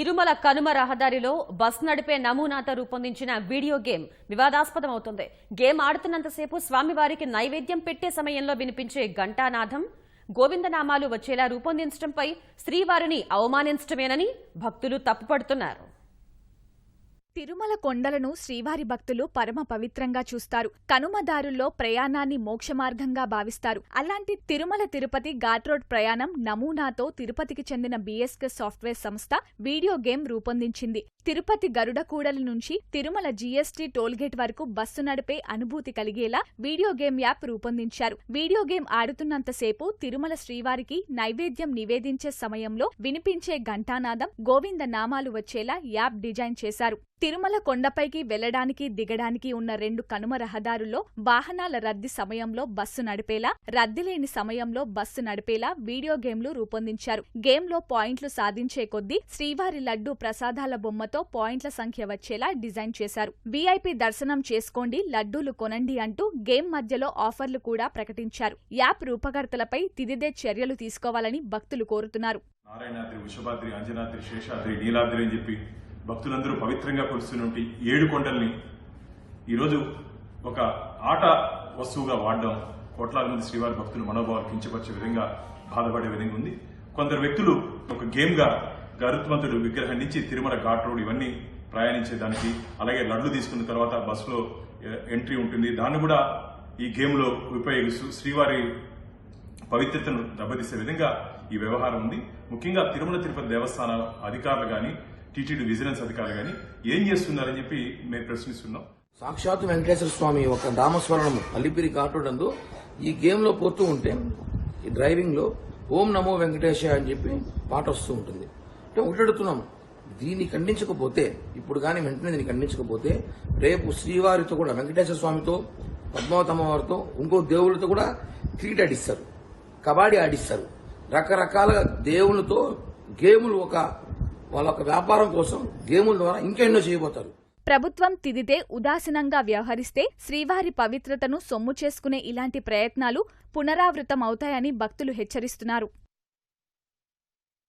తిరుమల కనుమ రహదారిలో బస్ నడిపే నమూనాతో రూపొందించిన వీడియో గేమ్ వివాదాస్పదమవుతుంది. గేమ్ ఆడుతున్నంతసేపు స్వామివారికి నైవేద్యం పెట్టే సమయంలో వినిపించే ఘంటానాథం గోవిందనామాలు వచ్చేలా రూపొందించడంపై శ్రీవారిని అవమానించడమేనని భక్తులు తప్పుపడుతున్నారు. తిరుమల కొండలను శ్రీవారి భక్తులు పరమ పవిత్రంగా చూస్తారు. కనుమదారుల్లో ప్రయాణాన్ని మోక్షమార్గంగా భావిస్తారు. అలాంటి తిరుమల తిరుపతి ఘాట్ రోడ్ ప్రయాణం నమూనాతో తిరుపతికి చెందిన బీఎస్కే సాఫ్ట్వేర్ సంస్థ వీడియో గేమ్ రూపొందించింది. తిరుపతి గరుడకూడల నుంచి తిరుమల జీఎస్టీ టోల్గేట్ వరకు బస్సు నడిపే అనుభూతి కలిగేలా వీడియో గేమ్ యాప్ రూపొందించారు. వీడియో గేమ్ ఆడుతున్నంతసేపు తిరుమల శ్రీవారికి నైవేద్యం నివేదించే సమయంలో వినిపించే ఘంటానాదం గోవింద నామాలు వచ్చేలా యాప్ డిజైన్ చేశారు. తిరుమల కొండపైకి వెళ్ళడానికి దిగడానికి ఉన్న రెండు కనుమ రహదారుల్లో వాహనాల రద్దీ సమయంలో బస్సు నడిపేలా రద్దీ లేని సమయంలో బస్సు నడిపేలా వీడియో గేమ్లు రూపొందించారు. గేమ్లో పాయింట్లు సాధించే కొద్దీ శ్రీవారి లడ్డూ ప్రసాదాల బొమ్మ బొమ్మతో పాయింట్ల సంఖ్య వచ్చేలా డిజైన్ చేశారు. వీఐపీ దర్శనం చేసుకోండి లడ్డూలు కొనండి అంటూ గేమ్ మధ్యలో ఆఫర్లు కూడా ప్రకటించారు. యాప్ రూపకర్తలపై తిదిదే చర్యలు తీసుకోవాలని భక్తులు కోరుతున్నారు. నారాయణాద్రి వృషభాద్రి అంజనాద్రి శేషాద్రి నీలాద్రి అని చెప్పి భక్తులందరూ పవిత్రంగా కొలుస్తున్నటువంటి ఏడు కొండల్ని ఈరోజు ఒక ఆట వస్తువుగా వాడడం కోట్లాది మంది శ్రీవారి భక్తులు మనోభావాలు కించపరిచే విధంగా బాధపడే విధంగా ఉంది. కొందరు వ్యక్తులు ఒక గేమ్గా గరుత్మంతుడు విగ్రహం నుంచి తిరుమల ఘాట్ రోడ్ ఇవన్నీ ప్రయాణించేదానికి అలాగే లడ్లు తీసుకున్న తర్వాత బస్సులో ఎంట్రీ ఉంటుంది. దాన్ని కూడా ఈ గేమ్లో ఉపయోగిస్తూ శ్రీవారి పవిత్రతను దెబ్బతీసే విధంగా ఈ వ్యవహారం ఉంది. ముఖ్యంగా తిరుమల తిరుపతి దేవస్థాన అధికారులు కానీ టీటీడీ విజిలెన్స్ అధికారులు కానీ ఏం చేస్తున్నారని చెప్పి మేము ప్రశ్నిస్తున్నాం. సాక్షాత్ వెంకటేశ్వర స్వామి ఒక నామస్మరణము అల్లిపిరి కాటుడందు ఈ గేమ్లో పోతూ ఉంటే ఈ డ్రైవింగ్లో ఓం నమో వెంకటేశ అని చెప్పి పాట వస్తూ ఉంటుంది. అంటే ఒకటి దీన్ని ఖండించకపోతే ఇప్పుడు కానీ వెంటనే దీన్ని ఖండించకపోతే రేపు శ్రీవారితో కూడా వెంకటేశ్వర స్వామితో పద్మావతమ్మ వారితో ఇంకో దేవుళ్ళతో కూడా క్రికెట్ ఆడిస్తారు. కబడ్డీ ఆడిస్తారు. రకరకాల దేవుళ్ళతో గేములు ఒక వాళ్ళ ఒక వ్యాపారం కోసం గేముల ద్వారా ఇంకా ఎన్నో చేయబోతారు. ప్రభుత్వం తిదితే ఉదాసీనంగా వ్యవహరిస్తే శ్రీవారి పవిత్రతను సొమ్ము చేసుకునే ఇలాంటి ప్రయత్నాలు పునరావృతమవుతాయని భక్తులు హెచ్చరిస్తున్నారు.